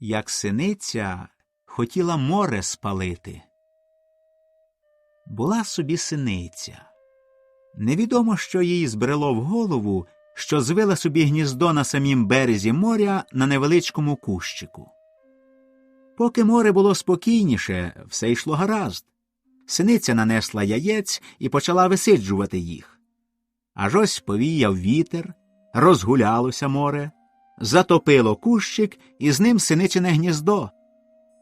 як синиця хотіла море спалити. Була собі синиця. Невідомо, що їй збрело в голову, що звила собі гніздо на самім березі моря на невеличкому кущику. Поки море було спокійніше, все йшло гаразд. Синиця нанесла яєць і почала висиджувати їх. Аж ось повіяв вітер, розгулялося море, затопило кущик і з ним синичине гніздо.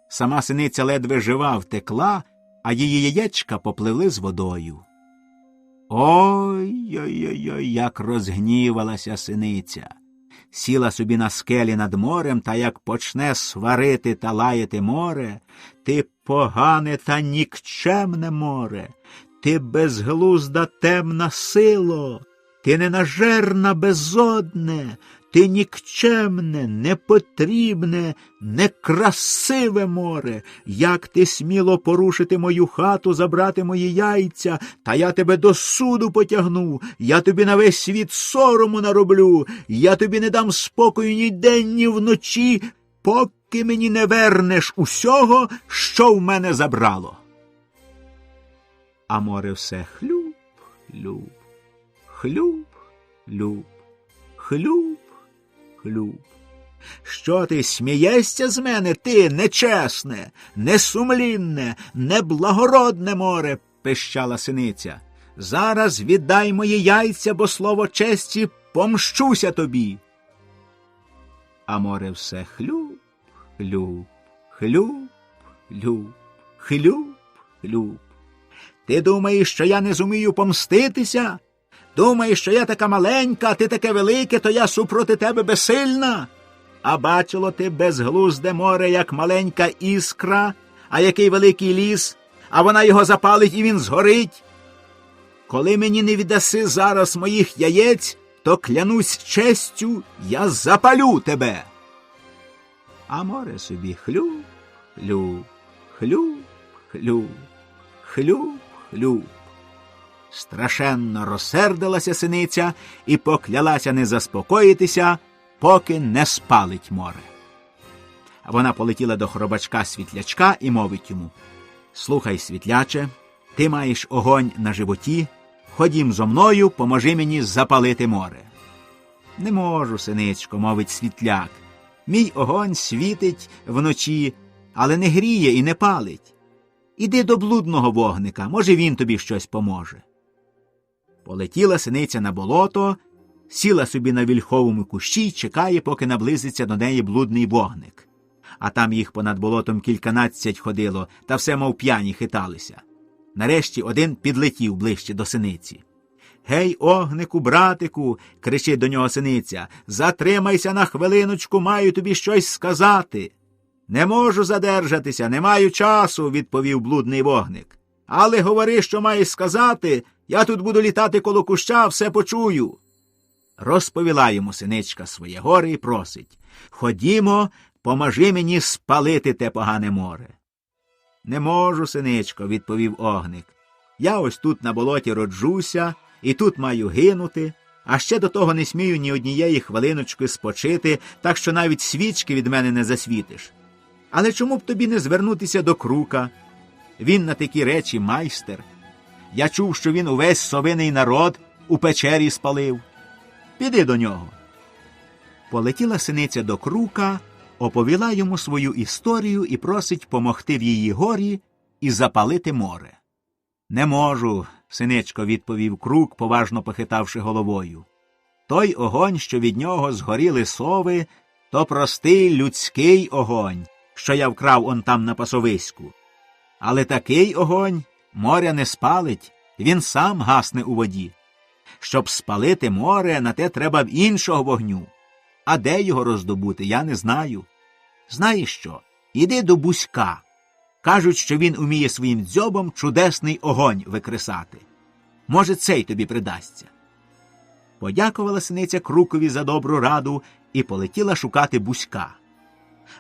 Сама синиця ледве жива втекла, а її яєчка попливли з водою. Ой ой ой ой як розгнівалася синиця. Сіла собі на скелі над морем та як почне сварити та лаяти море, ти погане та нікчемне море, ти безглузда темна сило, ти ненажерна безодне, ти нікчемне, непотрібне, некрасиве море, як ти сміло порушити мою хату, забрати мої яйця, та я тебе до суду потягну, я тобі на весь світ сорому нароблю, я тобі не дам спокою ні день, ні вночі, поки мені не вернеш усього, що в мене забрало. А море все хлюб, хлюб, хлюб, хлюб, хлюб, хлюб. Що ти смієшся з мене, ти нечесне, несумлінне, неблагородне море, пищала синиця. Зараз віддай мої яйця, бо слово честі помщуся тобі. А море все хлюб, хлюб, хлюб, хлюб, хлюб, хлюб. Ти думаєш, що я не зумію помститися? Думаєш, що я така маленька, а ти таке велике, то я супроти тебе безсильна? А бачило ти безглузде море, як маленька іскра, а який великий ліс, а вона його запалить і він згорить. Коли мені не віддаси зараз моїх яєць, то клянусь честю, я запалю тебе. А море собі хлюб, хлюб, хлюб, хлюб, хлюб, хлюб. Страшенно розсердилася синиця і поклялася не заспокоїтися, поки не спалить море. Вона полетіла до хробачка світлячка і мовить йому Слухай, світляче, ти маєш огонь на животі, ходім зо мною, поможи мені запалити море. Не можу, синичко, мовить світляк. Мій огонь світить вночі, але не гріє і не палить. Іди до блудного вогника, може, він тобі щось поможе. Полетіла синиця на болото, сіла собі на вільховому кущі й чекає, поки наблизиться до неї блудний вогник. А там їх понад болотом кільканадцять ходило, та все, мов п'яні хиталися. Нарешті один підлетів ближче до синиці. Гей, огнику, братику, кричить до нього синиця. Затримайся на хвилиночку, маю тобі щось сказати. Не можу задержатися, не маю часу, відповів блудний вогник. Але говори, що маєш сказати, я тут буду літати коло куща, все почую. Розповіла йому синичка своє горе і просить Ходімо, поможи мені спалити те погане море. Не можу, синичко, відповів огник. Я ось тут на болоті роджуся, і тут маю гинути, а ще до того не смію ні однієї хвилиночки спочити, так що навіть свічки від мене не засвітиш. Але чому б тобі не звернутися до крука? Він на такі речі майстер. Я чув, що він увесь совиний народ у печері спалив. Піди до нього. Полетіла синиця до крука, оповіла йому свою історію і просить помогти в її горі і запалити море. Не можу, синичко, відповів крук, поважно похитавши головою. Той огонь, що від нього згоріли сови, то простий людський огонь, що я вкрав он там на пасовиську. Але такий огонь моря не спалить, він сам гасне у воді. Щоб спалити море, на те треба б іншого вогню. А де його роздобути, я не знаю. Знаєш що? Іди до бузька. Кажуть, що він уміє своїм дзьобом чудесний огонь викресати. Може, цей тобі придасться. Подякувала синиця Крукові за добру раду і полетіла шукати бузька.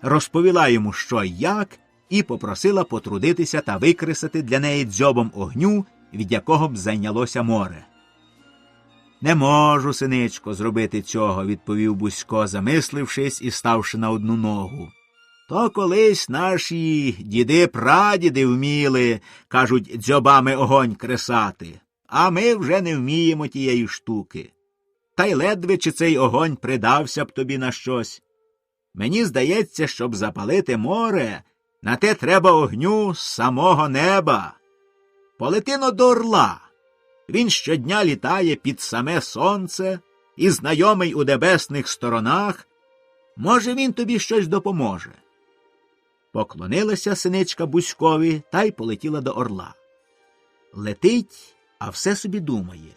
Розповіла йому, що як, і попросила потрудитися та викресати для неї дзьобом огню, від якого б зайнялося море. Не можу, синичко, зробити цього, відповів Бузько, замислившись і ставши на одну ногу. То колись наші діди прадіди вміли, кажуть, дзьобами огонь кресати, а ми вже не вміємо тієї штуки. Та й ледве чи цей огонь придався б тобі на щось. Мені здається, щоб запалити море, на те треба огню з самого неба. Полетино до орла. Він щодня літає під саме сонце і знайомий у небесних сторонах. Може, він тобі щось допоможе. Поклонилася синичка Бузькові та й полетіла до орла. Летить, а все собі думає.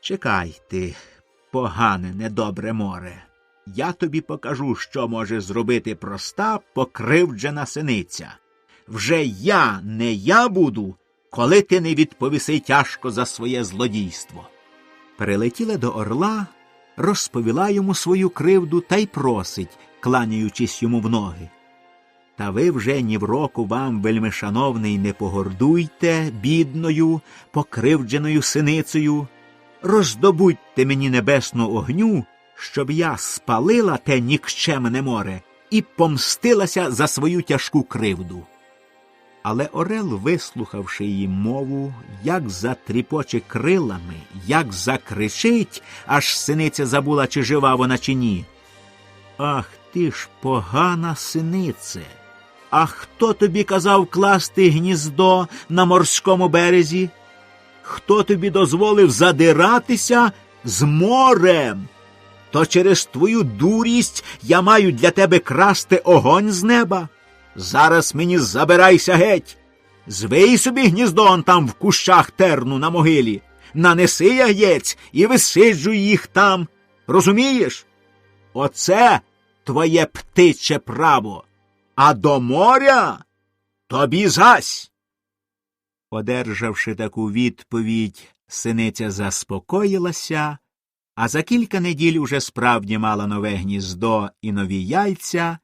Чекай ти, погане, недобре море. Я тобі покажу, що може зробити проста покривджена синиця. Вже я не я буду, коли ти не відповіси тяжко за своє злодійство. Прилетіла до орла, розповіла йому свою кривду та й просить, кланяючись йому в ноги. Та ви вже ні в року вам, вельми шановний, не погордуйте бідною, покривдженою синицею. Роздобудьте мені небесну огню, щоб я спалила те нікчемне море і помстилася за свою тяжку кривду. Але Орел, вислухавши її мову, як затріпоче крилами, як закричить, аж синиця забула, чи жива вона, чи ні. Ах ти ж погана синице. А хто тобі казав класти гніздо на морському березі? Хто тобі дозволив задиратися з морем? То через твою дурість я маю для тебе красти огонь з неба. Зараз мені забирайся геть. Звий собі гніздо он там в кущах терну на могилі. Нанеси яєць і висиджуй їх там. Розумієш? Оце твоє птиче право. А до моря тобі зась. Одержавши таку відповідь, синиця заспокоїлася, а за кілька неділь уже справді мала нове гніздо і нові яйця,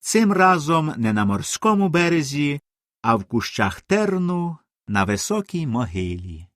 цим разом не на морському березі, а в кущах терну на високій могилі.